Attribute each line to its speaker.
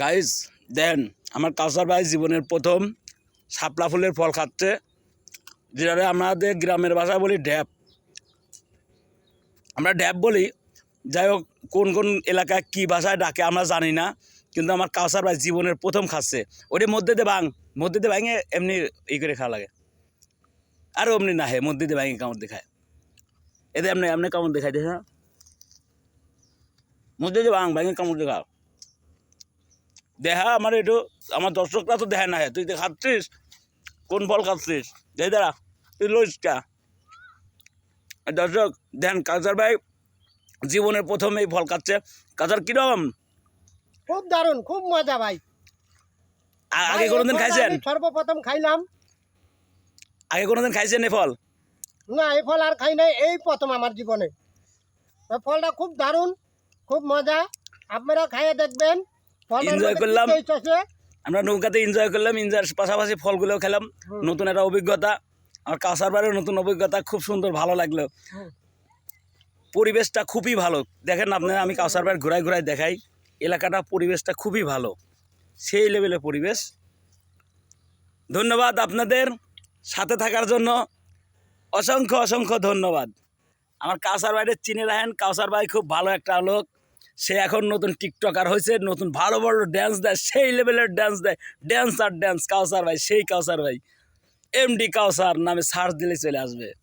Speaker 1: Guys দেন, আমার কাউসার ভাই জীবনের প্রথম শাপলা ফুলের ফল খাচ্ছে যেটা আমাদের গ্রামের ভাষায় বলি ড্যাব। আমরা ড্যাব বলি, যাই হোক, কোন কোন এলাকায় কী ভাষায় ডাকে আমরা জানি না, কিন্তু আমার কাউসার ভাই জীবনের প্রথম খাচ্ছে। ওটি মধ্যে দিয়ে ভাঙ, মধ্যে দিয়ে ভাঙে এমনি ই করে খাওয়া লাগে। আর অমনি না হে মধ্যে দিয়ে ভাঙে কামড় দেখায় এতে এমনি এমনি কামড় দেখাই দেখে মধ্যে দিয়ে ভাঙ, ভাঙে কামড় দেখাও দেখা আমার একটু আমার দর্শকরা তো দেখে না তুই তো খাচ্ছিস কোন ফল খাচ্ছিস? যাই দাঁড়া তুই লইসটা দর্শক দেন কাজার ভাই জীবনের প্রথম এই ফল খাচ্ছে। কাজার কিরম?
Speaker 2: খুব দারুণ খুব মজা ভাই।
Speaker 1: আগে কোনোদিন খাইছেন?
Speaker 2: সর্বপ্রথম খাইলাম।
Speaker 1: আগে কোনোদিন খাইছেন এই ফল?
Speaker 2: না এই ফল আর খাই নাই এই প্রথম আমার জীবনে। ফলটা খুব দারুণ খুব মজা। আপনারা খাইয়ে দেখবেন। কি
Speaker 1: করলাম। আমরা নৌকাতে এনজয় করলাম এনজয়ের পাশাপাশি ফলগুলো খেলাম। নতুন একটা অভিজ্ঞতা। আর কাঁসার বাড়ির নতুন অভিজ্ঞতা খুব সুন্দর ভালো লাগল। পরিবেশটা খুবই ভালো। দেখেন আপনারা আমি কাউসার বাড়ি ঘুরাই ঘুরাই দেখাই। এলাকাটা পরিবেশটা খুবই ভালো। সেই লেভেলের পরিবেশ। ধন্যবাদ আপনাদের সাথে থাকার জন্য। অসংখ্য অসংখ্য ধন্যবাদ। আমার কাউসার ভাইয়ের চিনে রাখেন কাউসার ভাই খুব ভালো একটা লোক সে এখন নতুন টিকটকার হয়েছে, নতুন ভালো ভালো ড্যান্স দেয়, সেই লেভেলের ড্যান্স দেয়। ড্যান্স আর ড্যান্স কাউসার ভাই, সেই কাউসার ভাই। এমডি কাউসার নামে সার্চ দিলে চলে আসবে।